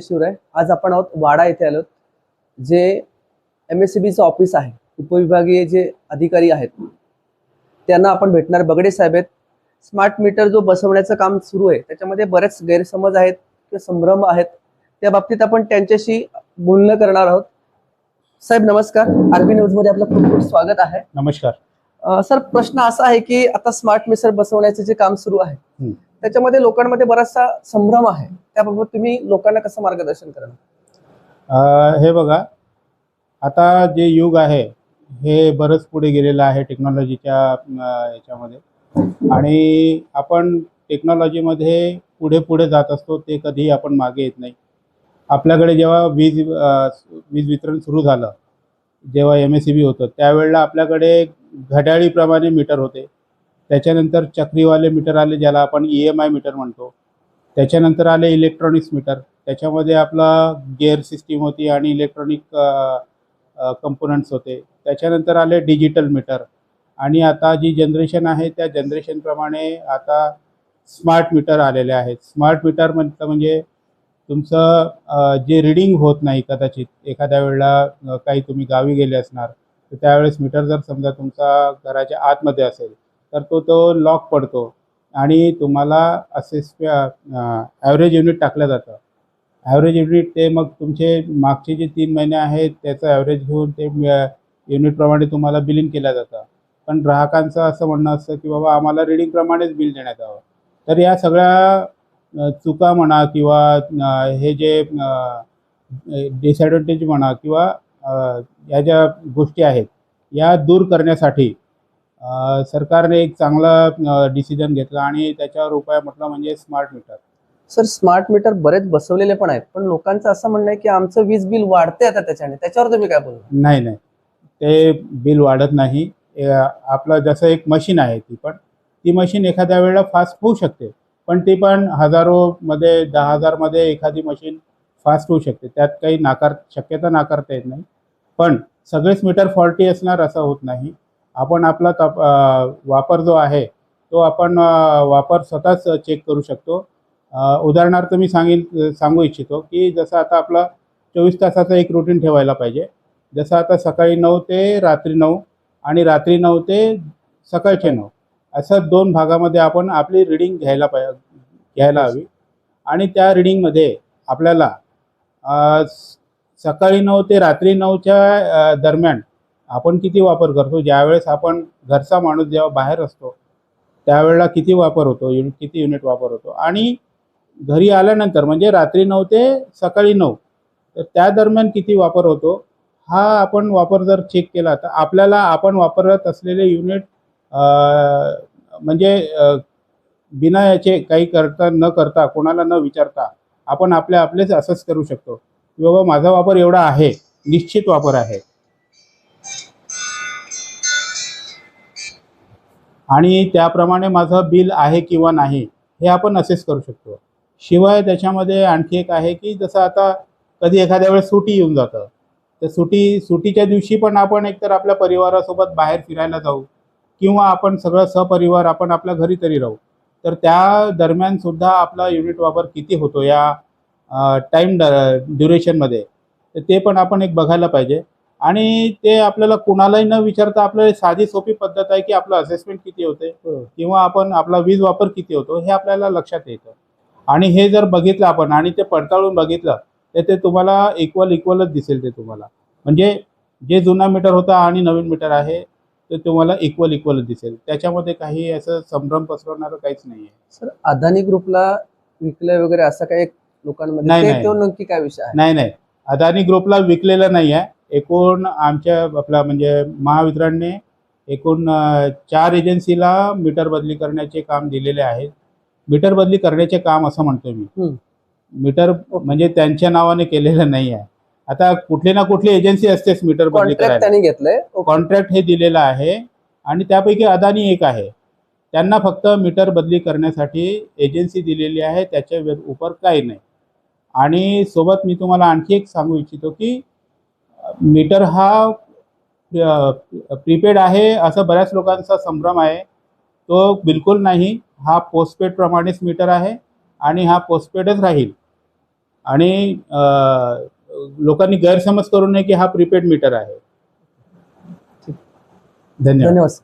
जय शिवराय आज आपण आहोत वाडा येथे आलो जे एम एस सी बीचं ऑफिस आहे. उपविभागीय जे अधिकारी आहेत त्यांना आपण भेटणार. बगडे साहेब आहेत. स्मार्ट मीटर जो बसवण्याचं काम सुरू आहे त्याच्यामध्ये बरेच गैरसमज आहेत किंवा संभ्रम आहेत. त्या बाबतीत आपण त्यांच्याशी बोलणं करणार आहोत. साहेब नमस्कार. आरबी न्यूजमध्ये आपलं खूप खूप स्वागत आहे. नमस्कार. सर प्रश्न असा आहे की आता स्मार्ट मीटर बसवण्याचं जे काम सुरू आहे. त्याच्यामध्ये लोकांमध्ये बराचसा संभ्रम आहे. त्याबाबत तुम्ही लोकांना कसं मार्गदर्शन करणार हे बघा. आता जे युग आहे हे बरंच पुढे गेलेलं आहे टेक्नॉलॉजीच्या याच्यामध्ये. आणि आपण टेक्नॉलॉजीमध्ये पुढे पुढे जात असतो ते कधीही आपण मागे येत नाही. आपल्याकडे जेव्हा वीज वीज वितरण सुरू झालं जेव्हा एम एस सी बी होतं त्यावेळेला आपल्याकडे घड्याळीप्रमाणे मीटर होते. त्याच्यानंतर चक्रीवाले मीटर आले ज्याला आपण ई एम आय मीटर म्हणतो. त्याच्यानंतर आले इलेक्ट्रॉनिक्स मीटर त्याच्यामध्ये आपला गेअर सिस्टीम होती आणि इलेक्ट्रॉनिक कंपोनंट्स होते. त्याच्यानंतर आले डिजिटल मीटर आणि आता जी जनरेशन आहे त्या जनरेशनप्रमाणे आता स्मार्ट मीटर आलेले आहेत. स्मार्ट मीटर म्हटलं म्हणजे तुमचं जे रिडिंग होत नाही कदाचित एखाद्या वेळेला काही तुम्ही गावी गेले असणार तर त्यावेळेस मीटर जर समजा तुमचा घराच्या आतमध्ये असेल तर तो तो लॉक पडतो. आणि तुम्हाला असेस ॲव्हरेज युनिट टाकलं जातं. ॲव्हरेज युनिट ते मग तुमचे मागचे जे तीन महिने आहेत त्याचं ॲव्हरेज घेऊन ते युनिटप्रमाणे तुम्हाला बिलिंग केलं जातं. पण ग्राहकांचं असं म्हणणं असतं की बाबा आम्हाला रिडिंगप्रमाणेच बिल देण्यात यावं. तर या सगळ्या चुका म्हणा किंवा हे जे डिसॲडव्हान्टेज म्हणा किंवा या ज्या गोष्टी आहेत या दूर करण्यासाठी सरकारने एक चांगला डिसिजन घेतला आणि त्याच्यावर उपाय म्हटलं म्हणजे smart meter sir smart meter बरेच बसवलेले पण आहेत पण लोकांचं असं म्हणणं आहे की आमचं वीज बिल वाढते आता त्याच्याने. त्याच्यावर तुम्ही काय बोलणार? नाही नाही. ते बिल वाढत नाही. आपलं जसं एक मशीन आहे ती पण. ती मशीन एखाद्या वेळेला फास्ट होऊ शकते पण ती पण हजारोमध्ये दहा हजारमध्ये एखादी मशीन फास्ट होऊ शकते. त्यात काही नाकार शक्यता नाकारता येत नाही. पण सगळेच मीटर फॉल्टी असणार असं होत नाही. आपण आपला तप वापर जो आहे तो आपण वापर स्वतःच चेक करू शकतो. उदाहरणार्थ मी सांगेल सांगू इच्छितो की जसं आता आपला चोवीस तासाचा एक रुटीन ठेवायला पाहिजे. जसं आता सकाळी नऊ ते रात्री नऊ आणि रात्री नऊ ते सकाळचे नऊ. असं दोन भागामध्ये आपण आपली रिडिंग घ्यायला पाहिजे घ्यायला हवी. आणि त्या रिडिंगमध्ये आपल्याला सकाळी नऊ ते रात्री नऊच्या दरम्यान आपण किती वापर करतो? ज्यावेळेस आपण घरचा माणूस जेव्हा बाहेर असतो त्यावेळेला किती वापर होतो? युनिट किती युनिट वापर होतो? आणि घरी आल्यानंतर म्हणजे रात्री नऊ ते सकाळी नऊ तर त्या दरम्यान किती वापर होतो? हा आपण वापर जर चेक केला तर आपल्याला आपण वापरत असलेले युनिट म्हणजे बिना याचे काही करता न करता कोणाला न विचारता आपण आपल्या आपलेच असंच करू शकतो. की बाबा माझा वापर एवढा आहे निश्चित वापर आहे. आणि त्याप्रमाणे माझं बिल आहे किंवा नाही हे आपण असेच करू शकतो. शिवाय त्याच्यामध्ये आणखी एक आहे की जसं आता कधी एखाद्या वेळेस सुटी येऊन जातं. तर सुटी सुटीच्या दिवशी पण आपण एकतर आपल्या परिवारासोबत बाहेर फिरायला जाऊ किंवा आपण सगळं सपरिवार आपण आपल्या घरी तरी राहू. तर त्या दरम्यान सुद्धा आपला युनिट वापर किती होतो या टाईम ड्युरेशनमध्ये तर ते पण आपण एक बघायला पाहिजे. आणि ते आपल्याला कुणालाही न विचारता आपल्याला साधी सोपी पद्धत आहे की आपलं असेसमेंट किती होते किंवा आपण आपला वीज वापर किती होतो हे आपल्याला लक्षात येतं. आणि हे जर बघितलं आपण आणि ते पडताळून बघितलं तर ते तुम्हाला इक्वल इक्वलच दिसेल ते तुम्हाला. म्हणजे जे जुना मीटर होता आणि नवीन मीटर आहे ते तुम्हाला इक्वल इक्वलच दिसेल. त्याच्यामध्ये काही असं संभ्रम पसरवणारं काहीच नाही आहे सर अदानी ग्रुपला विकलंय वगैरे असं काही लोकांमध्ये नाही, ते नाही. तो नक्की काय विषय आहे? नाही नाही. अदानी ग्रुपला विकलेलं नाही आहे एकूण आमच्या आपला म्हणजे महावितरणने एकूण चार एजन्सीला मीटर बदली करण्याचे काम दिलेले आहेत मीटर बदली करण्याचे काम असं म्हणतो मी. मीटर म्हणजे त्यांच्या नावाने केलेलं नाही आहे. आता कुठली ना कुठली एजन्सी असतेच मीटर बदली कॉन्ट्रॅक्ट करायला. कॉन्ट्रॅक्ट हे दिलेलं आहे आणि त्यापैकी अदानी एक आहे. त्यांना फक्त मीटर बदली करण्यासाठी एजन्सी दिलेली आहे त्याच्या उपर काही नाही. आणि सोबत मी तुम्हाला आणखी एक सांगू इच्छितो की मीटर हा प्रीपेड आहे असं बऱ्याच लोकांचा संभ्रम आहे. तो बिलकुल नाही. हा पोस्टपेड प्रमाणेच मीटर आहे आणि हा पोस्टपेडच राहील. आणि लोकांनी गैरसमज करू नये की हा प्रीपेड मीटर आहे. धन्यवाद. धन्यवाद.